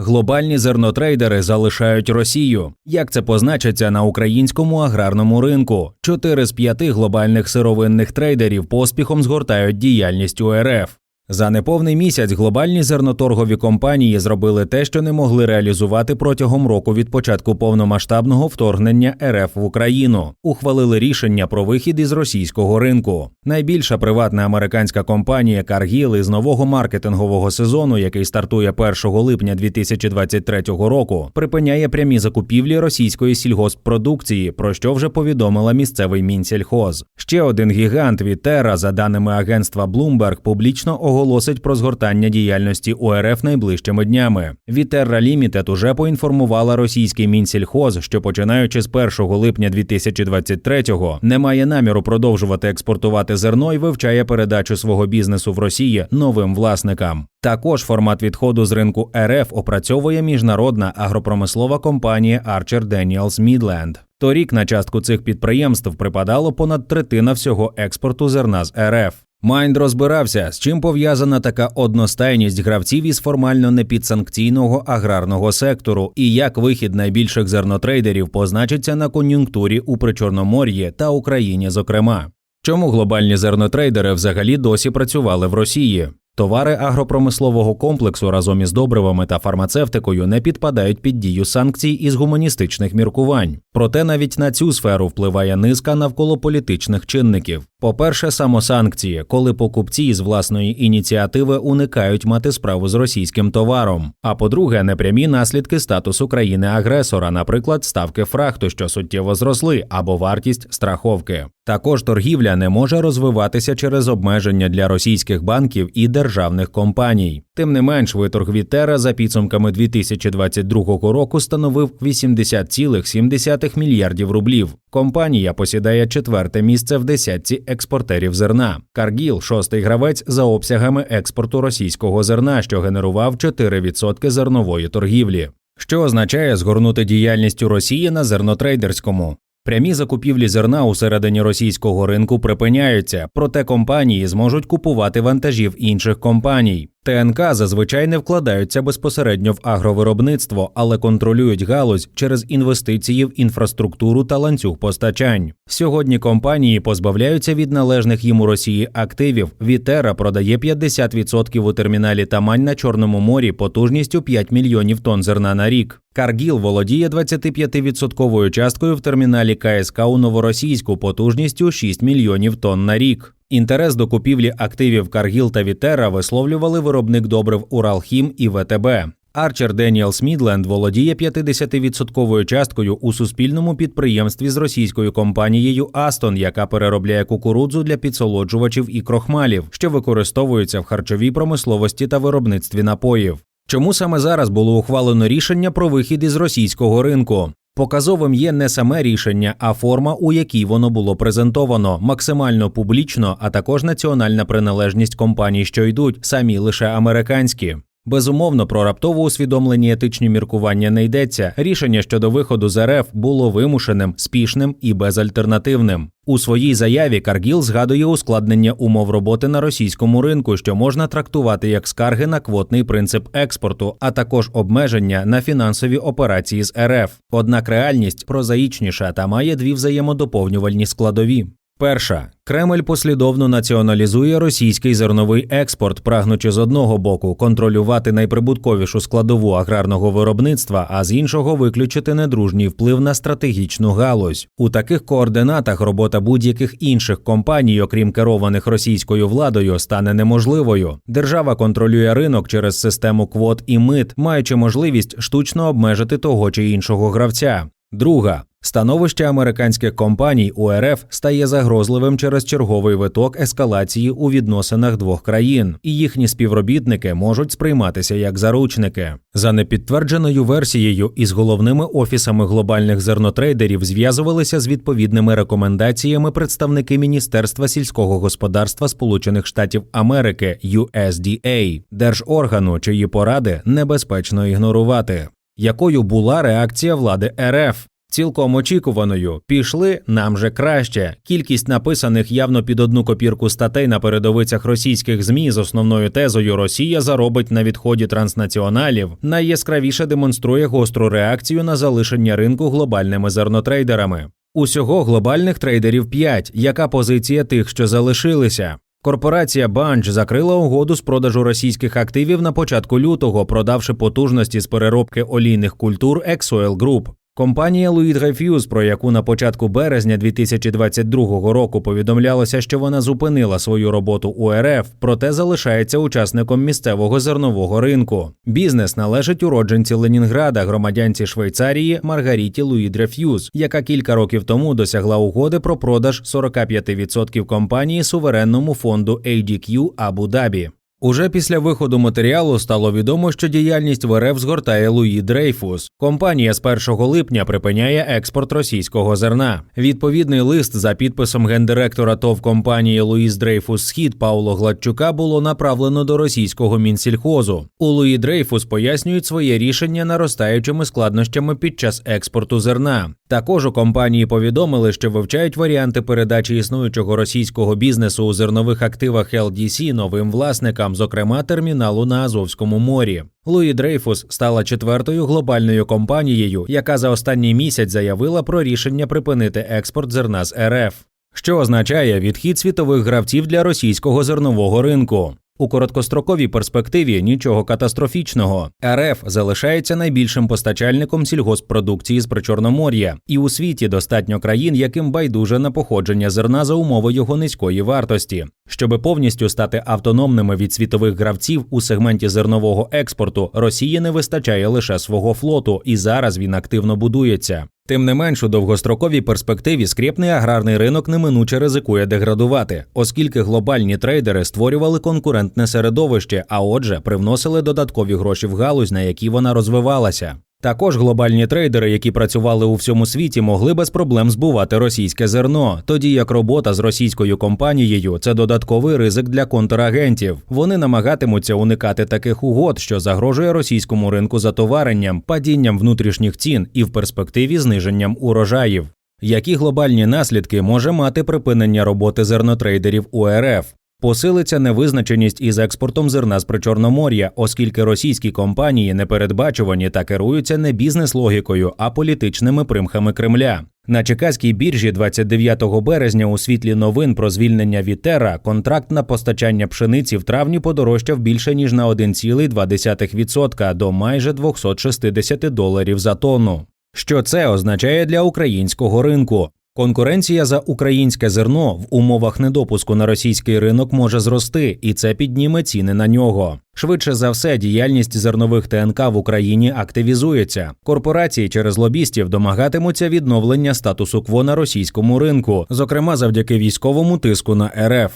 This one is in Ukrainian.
Глобальні зернотрейдери залишають Росію. Як це позначиться на українському аграрному ринку? Чотири з п'яти глобальних сировинних трейдерів поспіхом згортають діяльність у РФ. За неповний місяць глобальні зерноторгові компанії зробили те, що не могли реалізувати протягом року від початку повномасштабного вторгнення РФ в Україну. Ухвалили рішення про вихід із російського ринку. Найбільша приватна американська компанія Cargill із нового маркетингового сезону, який стартує 1 липня 2023 року, припиняє прямі закупівлі російської сільгосппродукції, про що вже повідомила місцевий Мінсельхоз. Ще один гігант Вітера, за даними агентства Bloomberg, публічно оголосить про згортання діяльності УРФ найближчими днями. Вітерра Лімітед уже поінформувала російський Мінсільхоз, що починаючи з 1 липня 2023-го не має наміру продовжувати експортувати зерно і вивчає передачу свого бізнесу в Росії новим власникам. Також формат відходу з ринку РФ опрацьовує міжнародна агропромислова компанія Archer Daniels Midland. Торік на частку цих підприємств припадало понад третина всього експорту зерна з РФ. Майнд розбирався, з чим пов'язана така одностайність гравців із формально непідсанкційного аграрного сектору, і як вихід найбільших зернотрейдерів позначиться на кон'юнктурі у Причорномор'ї та Україні, зокрема. Чому глобальні зернотрейдери взагалі досі працювали в Росії? Товари агропромислового комплексу разом із добривами та фармацевтикою не підпадають під дію санкцій із гуманістичних міркувань. Проте навіть на цю сферу впливає низка навколополітичних чинників. По-перше, самосанкції, коли покупці з власної ініціативи уникають мати справу з російським товаром. А по-друге, непрямі наслідки статусу країни-агресора, наприклад, ставки фрахту, що суттєво зросли, або вартість страховки. Також торгівля не може розвиватися через обмеження для російських банків і державних компаній. Тим не менш, виторг Вітера за підсумками 2022 року становив 80,7 мільярдів рублів. Компанія посідає четверте місце в десятці експортерів зерна. Каргіл шостий гравець за обсягами експорту російського зерна, що генерував 4% зернової торгівлі. Що означає згорнути діяльність у Росії на зернотрейдерському? Прямі закупівлі зерна у середині російського ринку припиняються, проте компанії зможуть купувати вантажів інших компаній. ТНК зазвичай не вкладаються безпосередньо в агровиробництво, але контролюють галузь через інвестиції в інфраструктуру та ланцюг постачань. Сьогодні компанії позбавляються від належних їм у Росії активів. Вітера продає 50% у терміналі Тамань на Чорному морі потужністю 5 мільйонів тонн зерна на рік. Каргіл володіє 25% часткою в терміналі КСК у Новоросійську потужністю 6 мільйонів тонн на рік. Інтерес до купівлі активів Каргіл та Вітера висловлювали виробник добрив Уралхім і ВТБ. Арчер Деніелс Мідленд володіє 50% часткою у суспільному підприємстві з російською компанією Астон, яка переробляє кукурудзу для підсолоджувачів і крохмалів, що використовуються в харчовій промисловості та виробництві напоїв. Чому саме зараз було ухвалено рішення про вихід із російського ринку? Показовим є не саме рішення, а форма, у якій воно було презентовано, максимально публічно, а також національна приналежність компаній, що йдуть, самі лише американські. Безумовно, про раптово усвідомлені етичні міркування не йдеться. Рішення щодо виходу з РФ було вимушеним, спішним і безальтернативним. У своїй заяві Каргіл згадує ускладнення умов роботи на російському ринку, що можна трактувати як скарги на квотний принцип експорту, а також обмеження на фінансові операції з РФ. Однак реальність прозаїчніша та має дві взаємодоповнювальні складові. Перша Кремль послідовно націоналізує російський зерновий експорт, прагнучи з одного боку контролювати найприбутковішу складову аграрного виробництва, а з іншого виключити недружній вплив на стратегічну галузь. У таких координатах робота будь-яких інших компаній, окрім керованих російською владою, стане неможливою. Держава контролює ринок через систему квот і мит, маючи можливість штучно обмежити того чи іншого гравця. Друга Становище американських компаній у РФ стає загрозливим через черговий виток ескалації у відносинах двох країн, і їхні співробітники можуть сприйматися як заручники. За непідтвердженою версією, із головними офісами глобальних зернотрейдерів зв'язувалися з відповідними рекомендаціями представники Міністерства сільського господарства Сполучених Штатів Америки USDA, держоргану, чиї поради небезпечно ігнорувати. Якою була реакція влади РФ? Цілком очікуваною пішли нам же краще. Кількість написаних явно під одну копірку статей на передовицях російських змі з основною тезою Росія заробить на відході транснаціоналів найяскравіше демонструє гостру реакцію на залишення ринку глобальними зернотрейдерами. Усього глобальних трейдерів 5. Яка позиція тих, що залишилися? Корпорація Банч закрила угоду з продажу російських активів на початку лютого, продавши потужності з переробки олійних культур Exoil Group. Компанія Louis Dreyfus, про яку на початку березня 2022 року повідомлялося, що вона зупинила свою роботу у РФ, проте залишається учасником місцевого зернового ринку. Бізнес належить уродженці Ленінграда, громадянці Швейцарії Маргаріті Луї Дреф'юз, яка кілька років тому досягла угоди про продаж 45% компанії суверенному фонду ADQ Абу-Дабі. Уже після виходу матеріалу стало відомо, що діяльність в РФ згортає Луї Дрейфус. Компанія з 1 липня припиняє експорт російського зерна. Відповідний лист за підписом гендиректора ТОВ компанії Луїс Дрейфус Схід Павло Гладчука було направлено до російського мінсільхозу. У Луї Дрейфус пояснюють своє рішення наростаючими складнощами під час експорту зерна. Також у компанії повідомили, що вивчають варіанти передачі існуючого російського бізнесу у зернових активах LDC новим власникам, зокрема терміналу на Азовському морі. Луї Дрейфус стала четвертою глобальною компанією, яка за останній місяць заявила про рішення припинити експорт зерна з РФ. Що означає відхід світових гравців для російського зернового ринку. У короткостроковій перспективі нічого катастрофічного. РФ залишається найбільшим постачальником сільгоспродукції з Причорномор'я, і у світі достатньо країн, яким байдуже на походження зерна за умови його низької вартості. Щоби повністю стати автономними від світових гравців у сегменті зернового експорту, Росії не вистачає лише свого флоту, і зараз він активно будується. Тим не менш, у довгостроковій перспективі скріпний аграрний ринок неминуче ризикує деградувати, оскільки глобальні трейдери створювали конкурентне середовище, а отже, привносили додаткові гроші в галузь, на якій вона розвивалася. Також глобальні трейдери, які працювали у всьому світі, могли без проблем збувати російське зерно, тоді як робота з російською компанією це додатковий ризик для контрагентів. Вони намагатимуться уникати таких угод, що загрожує російському ринку затоваренням, падінням внутрішніх цін і в перспективі зниженням урожаїв. Які глобальні наслідки може мати припинення роботи зернотрейдерів у РФ? Посилиться невизначеність із експортом зерна з Причорномор'я, оскільки російські компанії непередбачувані та керуються не бізнес-логікою, а політичними примхами Кремля. На Чекаській біржі 29 березня у світлі новин про звільнення Вітера контракт на постачання пшениці в травні подорожчав більше ніж на 1,2% до майже 260 доларів за тонну. Що це означає для українського ринку? Конкуренція за українське зерно в умовах недопуску на російський ринок може зрости, і це підніме ціни на нього. Швидше за все, діяльність зернових ТНК в Україні активізується. Корпорації через лобістів домагатимуться відновлення статусу кво на російському ринку, зокрема завдяки військовому тиску на РФ.